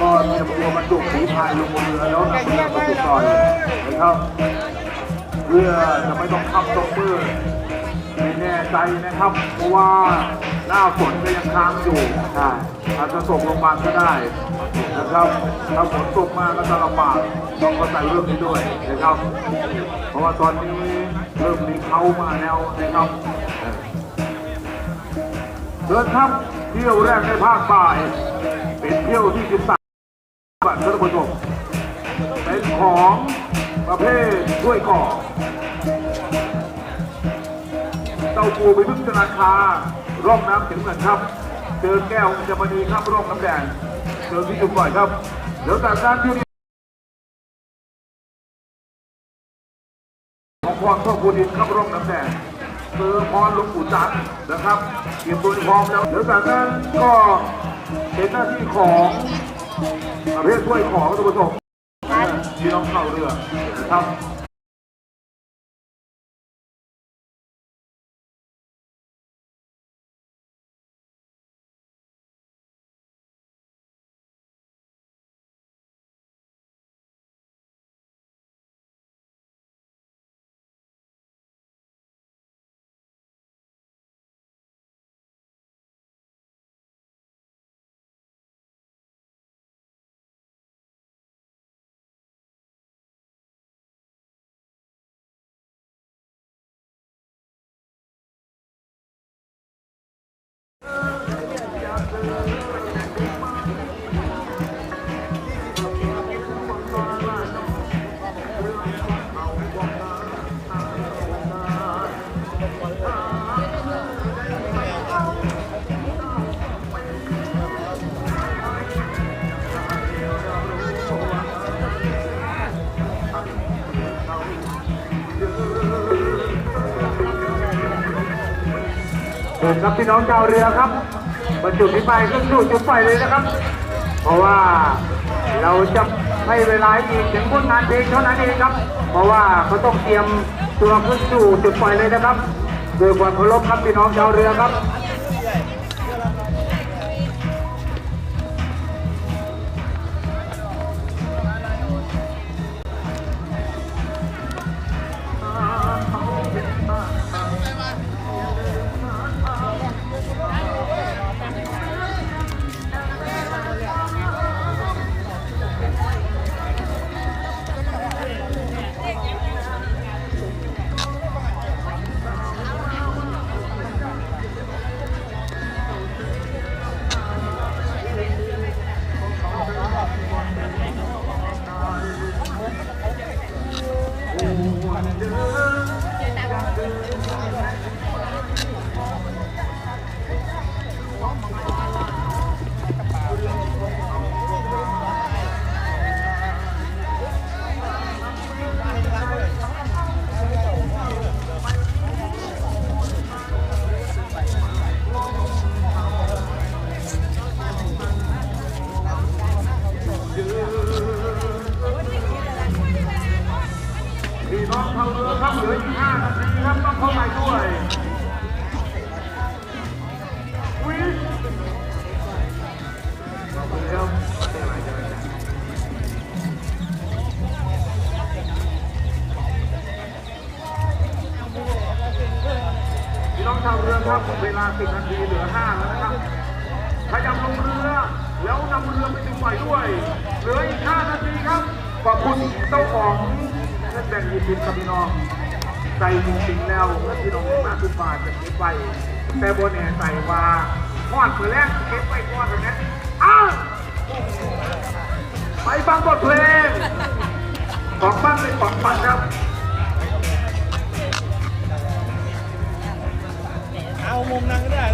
ก็เตรียมตัวบรรจุฝีพายลงบนเรือแล้วนำเรือไปติดต่อยนะครับเพื่อจะไม่ต้องทับตรงมือไม่แน่ใจนะครับ เพราะว่าหน้าฝนก็ยังค้างอยู่อาจจะตกลงมาก็ได้นะครับถ้าฝนตกมากก็จะลำบากต้องเข้าใจเรื่องนี้ด้วยนะครับ เพราะว่าตอนนี้เริ่มมีเขามาแล้วนะครับเดินครับเที่ยวแรกในภาคบ่าย เป็นเที่ยวที่13บัตรท่านผู้ชมเป็นของประเภทถ้วยก่อเต้าปูไปพึ่งธนาคารร่องน้ำถึงกันครับเจอแก้วจะมณีครับร่องน้ำแดงเจอที่จุดบ่อยครับเดี๋ยวจากการที่ของพรพ่อคุณอินครับร่องน้ำแดงเจอพรลวงปู่จันนะครับเตรียมตัวพร้อมแล้วเดี๋ยวจากนั้นก็ เป็นหน้าที่ของประเภทถ้วยของท่านผู้ชมที่น้องเข้าเรือนะครับ เชิญครับพี่น้องชาวเรือครับบรรจุที่ไปขึ้นสู่จุดไฟเลยนะครับ เพราะว่าเราจะให้เวลาอีกถึงพ้นงานเพลงเท่านั้นเองครับ เพราะว่าเขาต้องเตรียมตัวขึ้นสู่จุดไฟเลยนะครับโดยความเคารพครับพี่น้องชาวเรือครับ ครับเหลืออีก5นาทีครับต้องเข้าไปด้วยวิขอบคุณครับพี่น้องชาวเรือครับเวลา 10 นาทีเหลือ 5 แล้วนะครับขยับลงเรือแล้วนำเรือไปถึงฝ่ายด้วย เหลืออีก 5 นาทีครับขอบคุณเจ้าของเงินแบ่งยี่สิบครับพี่น้อง ใส่จริงๆแล้วเมื่อพี่น้องมาทุกบาทจะเก็บไปแต่บนเนี่ยใส่ว่าทอดเพื่อแรกเก็บไปก่อนแบบนี้อ้าวไปฟังบทเพลงของบ้านเป็นของฝันครับเอามุมนั้นก็ได้